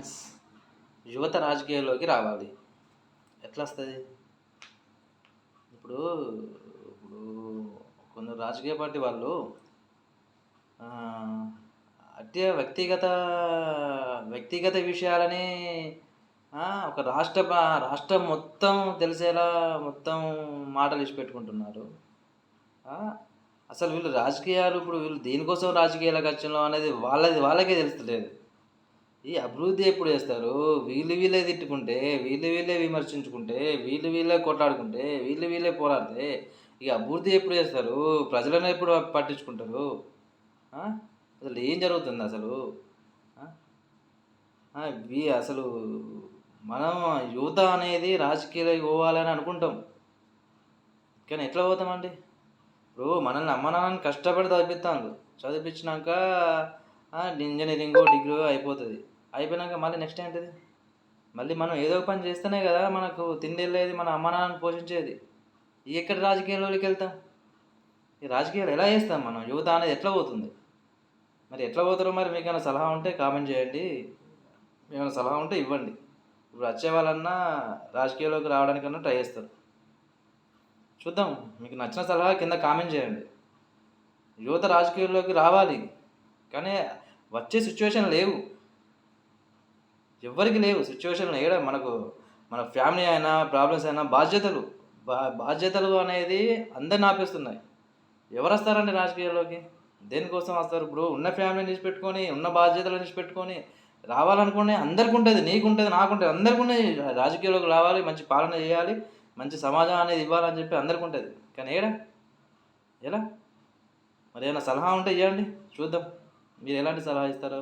Yes యువత రాజకీయాల్లోకి రావాలి. ఎట్లా వస్తుంది? ఇప్పుడు ఇప్పుడు కొందరు రాజకీయ పార్టీ వాళ్ళు అంటే అట్టే వ్యక్తిగత వ్యక్తిగత విషయాలని ఒక రాష్ట్ర రాష్ట్రం మొత్తం తెలిసేలా మొత్తం మాటలు ఇచ్చి పెట్టుకుంటున్నారు. అసలు వీళ్ళు రాజకీయాలు ఇప్పుడు వీళ్ళు దేనికోసం రాజకీయాలకు వచ్చంలో అనేది వాళ్ళది వాళ్ళకే తెలుస్తలేదు. ఈ అభివృద్ధి ఎప్పుడు చేస్తారు? వీళ్ళు వీళ్ళే తిట్టుకుంటే వీళ్ళు వీళ్ళే విమర్శించుకుంటే వీళ్ళు వీళ్ళే కొట్లాడుకుంటే వీళ్ళు వీళ్ళే పోరాడితే ఇక అభివృద్ధి ఎప్పుడు చేస్తారు? ప్రజలను ఎప్పుడు పట్టించుకుంటారు? అసలు ఏం జరుగుతుంది అసలు? ఇవి అసలు మనం యువత అనేది రాజకీయాలకు పోవాలని అనుకుంటాం. కానీ ఎట్లా పోతామండి ఇప్పుడు మనల్ని అమ్మ నాన్నని కష్టపడి చదివిస్తాను చదివించినాక ఇంజనీరింగ్ డిగ్రీ అయిపోతుంది. అయిపోయినాక మళ్ళీ నెక్స్ట్ ఏంటిది? మళ్ళీ మనం ఏదో ఒక పని చేస్తేనే కదా మనకు తిండి వెళ్ళేది మన అమ్మ నాన్నని పోషించేది. ఎక్కడ రాజకీయాల్లోకి వెళ్తాం? ఈ రాజకీయాలు ఎలా చేస్తాం మనం? యువత అనేది ఎట్లా పోతుంది? మరి ఎట్లా పోతారో మరి మీకు ఏమైనా సలహా ఉంటే కామెంట్ చేయండి. ఏమైనా సలహా ఉంటే ఇవ్వండి. ఇప్పుడు వచ్చే వాళ్ళన్నా రాజకీయాల్లోకి రావడానికన్నా ట్రై చేస్తారు. చూద్దాం. మీకు నచ్చిన సలహా కింద కామెంట్ చేయండి. యువత రాజకీయాల్లోకి రావాలి. కానీ వచ్చే సిచ్యువేషన్ లేవు. ఎవరికి లేవు. సిచ్యువేషన్ ఏడ మనకు మన ఫ్యామిలీ అయినా ప్రాబ్లమ్స్ అయినా బాధ్యతలు. బా బాధ్యతలు అనేది అందరిని ఆపేస్తున్నాయి. ఎవరు వస్తారండి రాజకీయాల్లోకి? దేనికోసం వస్తారు? ఇప్పుడు ఉన్న ఫ్యామిలీని పెట్టుకొని ఉన్న బాధ్యతలు పెట్టుకొని రావాలనుకునే అందరికి ఉంటుంది నీకు ఉంటుంది నాకు ఉంటుంది. అందరికి ఉన్నాయి రాజకీయాల్లోకి రావాలి మంచి పాలన చేయాలి మంచి సమాజం అనేది ఇవ్వాలని చెప్పి అందరికి ఉంటుంది. కానీ ఏడా? ఎలా? మరి ఏమైనా సలహా ఉంటే ఇవ్వండి చూద్దాం. మీరు ఎలాంటి సలహా ఇస్తారు?